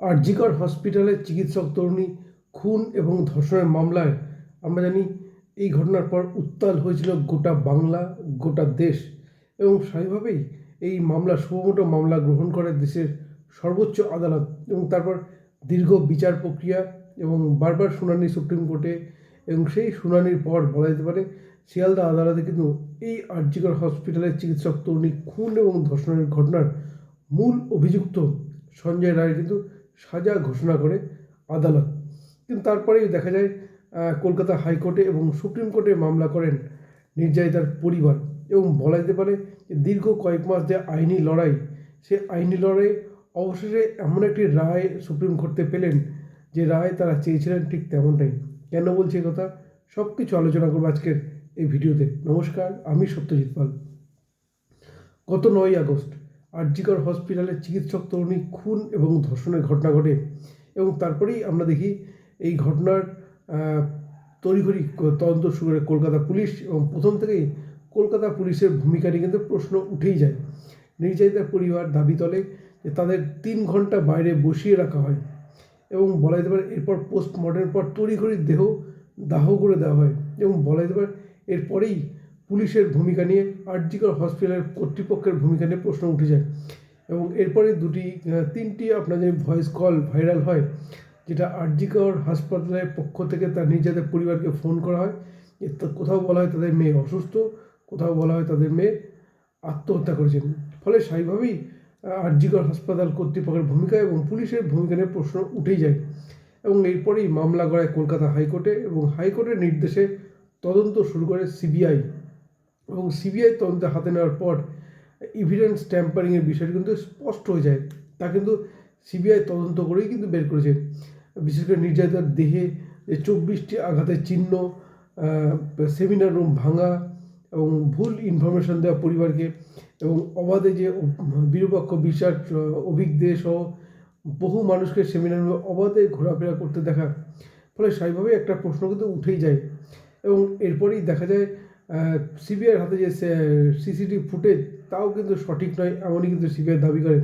আরজিকর হসপিটালের চিকিৎসক তরুণী, খুন এবং ধর্ষণের মামলায় আমরা জানি এই ঘটনার পর উত্তাল হয়েছিল গোটা বাংলা, গোটা দেশ এবং স্বাভাবিকভাবেই এই মামলা সুমোটো মামলা গ্রহণ করে দেশের সর্বোচ্চ আদালত এবং তারপর দীর্ঘ বিচার প্রক্রিয়া এবং বারবার শুনানি সুপ্রিম কোর্টে এবং সেই শুনানির পর বলা যেতে পারে শিয়ালদা আদালতে কিন্তু এই আরজিকর হসপিটালের চিকিৎসক তরুণী, খুন এবং ধর্ষণের ঘটনার মূল অভিযুক্ত সঞ্জয় রায় কিন্তু সাজা ঘোষণা করে আদালত। কিন্তু তারপরেই দেখা যায় কলকাতা হাইকোর্টে এবং সুপ্রিম কোর্টে মামলা করেন নির্যাতিতার পরিবার। এবং বলা যেতে পারে যে দীর্ঘ কয়েক মাস যে আইনি লড়াই, সে আইনি লড়াই অবশেষে এমন একটি রায় সুপ্রিম কোর্টে পেলেন যে রায় তারা চেয়েছিলেন ঠিক তেমনটাই। কেন বলছি কথা? সব কিছু আলোচনা করব আজকের এই ভিডিওতে। নমস্কার, আমি সত্যজিৎ পাল। গত নয় আগস্ট আরজিকর হসপিটালে চিকিৎসক তরুণী খুন এবং ধর্ষণের ঘটনা ঘটে এবং তারপরেই আমরা দেখি এই ঘটনার তড়িঘড়ি তদন্ত শুরু করে কলকাতা পুলিশ এবং প্রথম থেকেই কলকাতা পুলিশের ভূমিকা নিয়ে কিন্তু প্রশ্ন উঠেই যায়। নির্যাতিতার পরিবার দাবি তোলে যে তাদের তিন ঘণ্টা বাইরে বসিয়ে রাখা হয় এবং বলা যেতে পারে এরপর পোস্টমর্টমের পর তড়িঘড়ি দেহ দাহ করে দেওয়া হয় এবং বলা যেতে পারে এরপরেই পুলিশের ভূমিকা নিয়ে আরজিকর হসপিটালের কর্তৃপক্ষের ভূমিকা নিয়ে প্রশ্ন উঠে যায় এবং এরপরে দুটি তিনটি আপনাদের ভয়েস কল ভাইরাল হয়, যেটা আরজিকর হাসপাতালের পক্ষ থেকে তার নিজেদের পরিবারকে ফোন করা হয় কোথাও বলা হয় তাদের মেয়ে অসুস্থ, কোথাও বলা হয় তাদের মেয়ে আত্মহত্যা করেছেন। ফলে স্বাভাবিকভাবেই আরজিকর হাসপাতাল কর্তৃপক্ষের ভূমিকা এবং পুলিশের ভূমিকা নিয়ে প্রশ্ন উঠেই যায়। এবং এরপরেই মামলা করায় কলকাতা হাইকোর্টে এবং হাইকোর্টের নির্দেশে তদন্ত শুরু করে সিবিআই। এবং সিবিআই তদন্তে হাতে নেওয়ার পর ইভিডেন্স ট্যাম্পারিংয়ের বিষয়টি কিন্তু স্পষ্ট হয়ে যায়। তা কিন্তু সিবিআই তদন্ত করেই কিন্তু বের করেছে। বিশেষ করে নির্যাতিতার দেহে যে চব্বিশটি আঘাতের চিহ্ন সেমিনার রুম ভাঙা এবং ভুল ইনফরমেশন দেওয়া পরিবারকে এবং অবাধে যে বিরূপক্ষ বিচার অভিজ্ঞ সহ বহু মানুষকে সেমিনার রুমে অবাধে ঘোরাফেরা করতে দেখা। ফলে স্বাভাবিকভাবেই একটা প্রশ্ন কিন্তু উঠেই যায়। এবং এরপরেই দেখা যায় সিবিআইয়ের হাতে যে সিসিটিভি ফুটেজ তাও কিন্তু সঠিক নয়, এমনই কিন্তু সিবিআই দাবি করে।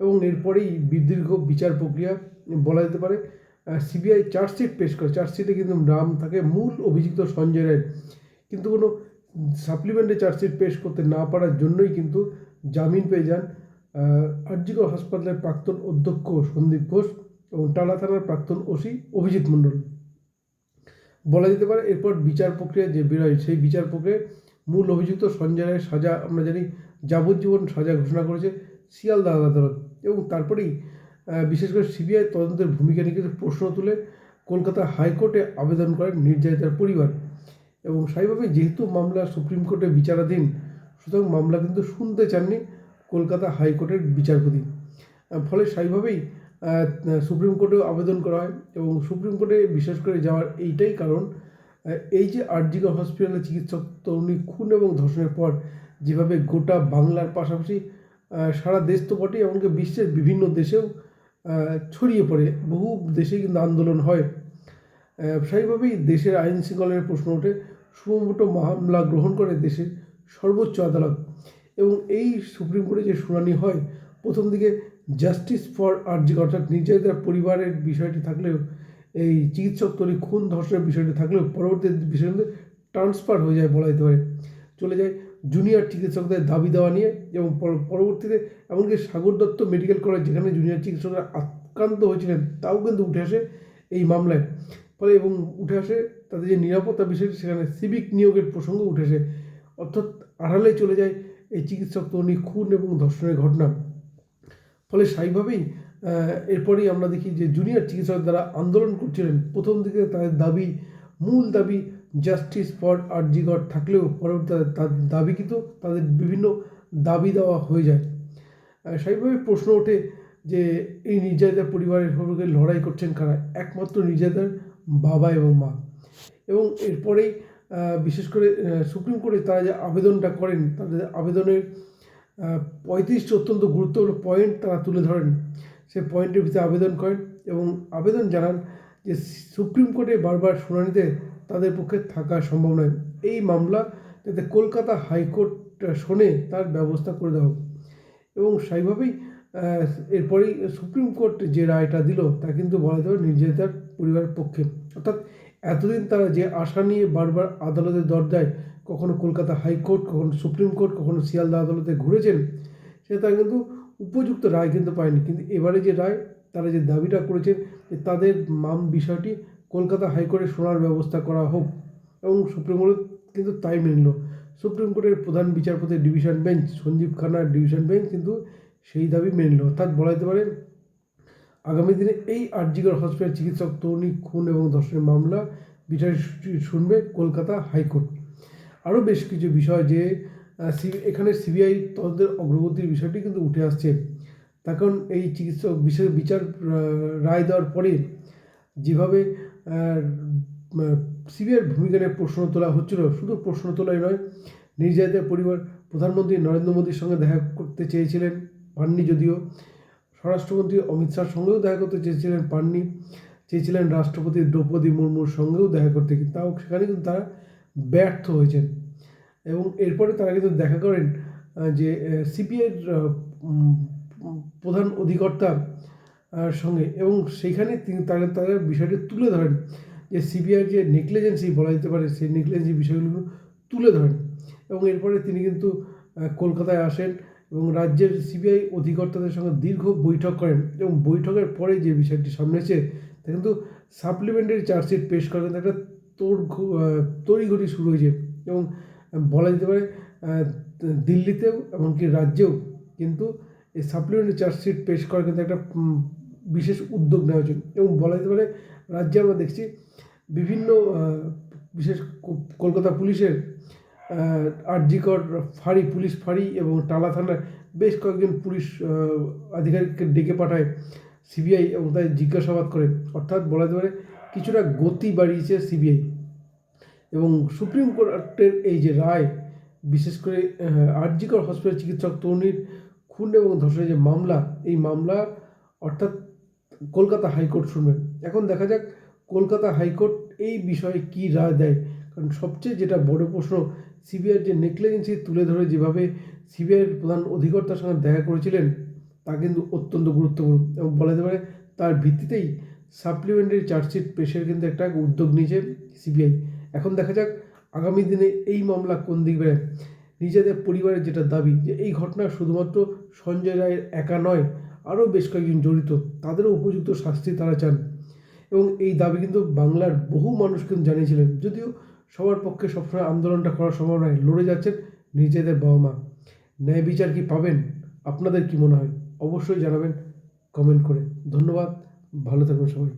এবং এরপরেই দীর্ঘ বিচার প্রক্রিয়া, বলা যেতে পারে সিবিআই চার্জশিট পেশ করে। চার্জশিটে কিন্তু নাম থাকে মূল অভিযুক্ত সঞ্জয় রায়ের কিন্তু কোনো সাপ্লিমেন্টে চার্জশিট পেশ করতে না পারার জন্যই কিন্তু জামিন পেয়ে যান আরজিকর হাসপাতালের প্রাক্তন অধ্যক্ষ সন্দীপ ঘোষ এবং টালা থানার প্রাক্তন ওসি অভিজিৎ মণ্ডল। বলা যেতে পারে, এরপর বিচার প্রক্রিয়া যে বেরোয়, সেই বিচার প্রক্রিয়ায় মূল অভিযুক্ত সঞ্জয় রায়ের সাজা, আমরা জানি যাবজ্জীবন সাজা ঘোষণা করেছে শিয়ালদা আদালত এবং তারপরেই বিশেষ করে সিবিআই তদন্তের ভূমিকা নিয়ে কিছু প্রশ্ন তুলে কলকাতা হাইকোর্টে আবেদন করেন নির্যাতিতার পরিবার এবং স্বাভাবিকভাবে যেহেতু মামলা সুপ্রিম কোর্টে বিচারাধীন, সুতরাং মামলা কিন্তু শুনতে চাননি কলকাতা হাইকোর্টের বিচারপতি। ফলে স্বাভাবিকভাবেই সুপ্রিম কোর্টেও আবেদন করা হয় এবং সুপ্রিম কোর্টে বিশেষ করে যাওয়ার এইটাই কারণ এই যে আরজিকর হসপিটালে চিকিৎসক তরুণী খুন এবং ধর্ষণের পর যেভাবে গোটা বাংলার পাশাপাশি সারা দেশ তো বটেই, এমনকি বিশ্বের বিভিন্ন দেশেও ছড়িয়ে পড়ে, বহু দেশে কিন্তু আন্দোলন হয়। স্বাভাবিকভাবেই দেশের আইন শৃঙ্খলার প্রশ্ন ওঠে, সুমোটো মামলা গ্রহণ করে দেশের সর্বোচ্চ আদালত। এবং এই সুপ্রিম কোর্টে যে শুনানি হয়, প্রথম দিকে জাস্টিস ফর আরজি অর্থাৎ নির্যাতিতার পরিবারের বিষয়টি থাকলেও, এই চিকিৎসক তৈরি খুন ধর্ষণের বিষয়টি থাকলেও পরবর্তী বিষয়ের ট্রান্সফার হয়ে যায় বলা যেতে পারে। চলে যায় জুনিয়র চিকিৎসকদের দাবি দেওয়া নিয়ে এবং পর- পরবর্তীতে এমনকি সাগর দত্ত মেডিকেল কলেজ যেখানে জুনিয়র চিকিৎসকরা আক্রান্ত হয়েছিলেন, তাও কিন্তু উঠে আসে এই মামলায়। ফলে এবং উঠে আসে তাদের যে নিরাপত্তা বিষয়টি, সেখানে সিভিক নিয়োগের প্রসঙ্গ উঠে আসে। অর্থাৎ আড়ালে চলে যায় এই চিকিৎসক তরুণী খুন এবং ধর্ষণের ঘটনা। ফলে স্বাভাবিকভাবেই এরপরেই আমরা দেখি যে জুনিয়র চিকিৎসক যারা আন্দোলন করছিলেন। প্রথম দিকে তাদের দাবি, মূল দাবি জাস্টিস ফর আরজিগর থাকলেও পরবর্তীতে তাদের দাবি কিন্তু তাদের বিভিন্ন দাবি দেওয়া হয়ে যায়। স্বাভাবিকভাবে প্রশ্ন ওঠে যে এই নির্যাতিতার পরিবারের হয়ে লড়াই করছেন কারা? একমাত্র নির্যাতার বাবা এবং মা। এবং এরপরেই বিশেষ করে সুপ্রিম কোর্টে তারা যে আবেদনটা করেন, তাদের আবেদনের পঁয়ত্রিশটি অত্যন্ত গুরুত্বপূর্ণ পয়েন্ট তারা তুলে ধরেন। সেই পয়েন্টের ভিতরে আবেদন করেন এবং আবেদন জানান যে সুপ্রিম কোর্টে বারবার শুনানিতে তাদের পক্ষে থাকা সম্ভব নয়। এই মামলা যাতে কলকাতা হাইকোর্ট শোনে তার ব্যবস্থা করে দেওয়া এবং আহ, এরপরেই সুপ্রিম কোর্ট যে রায়টা দিল তা কিন্তু বলা পারে নির্যাতিতার পরিবারের পক্ষে। অর্থাৎ এতদিন তারা যে আশা নিয়ে বারবার আদালতের দরজায় কখনো কলকাতা হাইকোর্ট, কখনো সুপ্রিম কোর্ট, কখনো শিয়ালদা আদালতে ঘুরেছেন, সে তারা কিন্তু উপযুক্ত রায় কিন্তু পায়নি। কিন্তু এবারে যে রায়, তারা যে দাবিটা করেছেন যে তাদের মাম বিষয়টি কলকাতা হাইকোর্টে শোনার ব্যবস্থা করা হোক এবং সুপ্রিম কোর্ট কিন্তু তাই মেনে নিল। সুপ্রিম কোর্টের প্রধান বিচারপতি ডিভিশন বেঞ্চ, সঞ্জীব খান্নার ডিভিশন বেঞ্চ কিন্তু সেই দাবি মেনে নিল। অর্থাৎ বলা যেতে পারে, আগামী দিনে এই আরজিগর হসপিটাল চিকিৎসক, তরুণী, খুন এবং ধর্ষণের মামলা বিচার শুনবে কলকাতা হাইকোর্ট। আরও বেশ কিছু বিষয় যে সি- এখানে সিবিআই তদন্তের অগ্রগতির বিষয়টি কিন্তু উঠে আসছে। তার কারণ এই চিকিৎসক বিশেষ বিচার রায় দেওয়ার পরে যেভাবে সিবিআইয়ের ভূমিকা নিয়ে প্রশ্ন তোলা হচ্ছিল, শুধু প্রশ্ন তোলাই নয় নির্যাতিতার পরিবার, প্রধানমন্ত্রী নরেন্দ্র মোদীর সঙ্গে দেখা করতে চেয়েছিলেন পাননি যদিও। স্বরাষ্ট্রমন্ত্রী অমিত শাহর সঙ্গেও দেখা করতে চেয়েছিলেন পাননি। চেয়েছিলেন রাষ্ট্রপতি দ্রৌপদী মুর্মুর সঙ্গেও দেখা করতে তাও সেখানে কিন্তু তারা ব্যর্থ হয়েছেন। এবং এরপরে তারা কিন্তু দেখা করেন যে সিপিআইয়ের প্রধান অধিকর্তা আহ, সঙ্গে। এবং সেইখানে তিনি তারা তারা বিষয়টি তুলে ধরেন যে সিবিআই যে নেগলিজেন্সি বলা যেতে পারে সেই নেগলিজেন্সি বিষয়গুলো তুলে ধরেন। এবং এরপরে তিনি কিন্তু কলকাতায় আসেন এবং রাজ্যের সিবিআই অধিকর্তাদের সঙ্গে দীর্ঘ বৈঠক করেন। এবং বৈঠকের পরে যে বিষয়টি সামনে এসে তা কিন্তু সাপ্লিমেন্টারি চার্জশিট পেশ করেন একটা তোর তড়িঘড়ি শুরু হয়েছে এবং বলা যেতে পারে দিল্লিতেও এমনকি রাজ্যেও কিন্তু এই সাপ্লিমেন্টারি চার্জশিট পেশ করার কিন্তু একটা বিশেষ উদ্যোগ নেওয়া হয়েছে। এবং বলা যেতে পারে, রাজ্যে আমরা দেখছি বিভিন্ন বিশেষ কলকাতা পুলিশের আরজিকর ফাঁড়ি, পুলিশ ফাঁড়ি এবং টালা থানার বেশ কয়েকজন পুলিশ আধিকারিককে ডেকে পাঠায় সিবিআই এবং তাদের জিজ্ঞাসাবাদ করে। অর্থাৎ বলা যেতে পারে কিছুটা গতি বাড়িয়েছে সিবিআই। এবং সুপ্রিম কোর্টের এই যে রায়, বিশেষ করে আরজিকর হসপিটাল চিকিৎসক তরুণীর খুন এবং ধর্ষণের যে মামলা, এই মামলা অর্থাৎ কলকাতা হাইকোর্ট শুনবে এখন দেখা যাক কলকাতা হাইকোর্ট এই বিষয়ে কি রায় দেয়। কারণ সবচেয়ে যেটা বড় প্রশ্ন, সিবিআইয়ের যে নেকলেজেন্সি তুলে ধরে যেভাবে সিবিআইয়ের প্রধান অধিকর্তার সঙ্গে দেখা করেছিলেন, তা কিন্তু অত্যন্ত গুরুত্বপূর্ণ। এবং বলা যেতে পারে তার ভিত্তিতেই সাপ্লিমেন্টারি চার্জশিট পেশের কিন্তু একটা উদ্যোগ নিয়েছে সিবিআই এখন দেখা যাক আগামী দিনে এই মামলা কোন দিক বেড়ে নিজেদের পরিবারের যেটা দাবি যে এই ঘটনা শুধুমাত্র সঞ্জয় রায়ের একা নয়, আরও বেশ কয়েকজন জড়িত, তাদেরও উপযুক্ত শাস্তি তারা চান। এবং এই দাবি কিন্তু বাংলার বহু মানুষ কিন্তু জানিয়েছিলেন, যদিও সবার পক্ষে সবসময় আন্দোলনটা করা সম্ভব নয় লড়ে যাচ্ছেন নিজেদের বাবা মা ন্যায় বিচার কি পাবেন? আপনাদের কি মনে হয়? অবশ্যই জানাবেন কমেন্ট করে। ধন্যবাদ। ভালো থাকুন সবাই।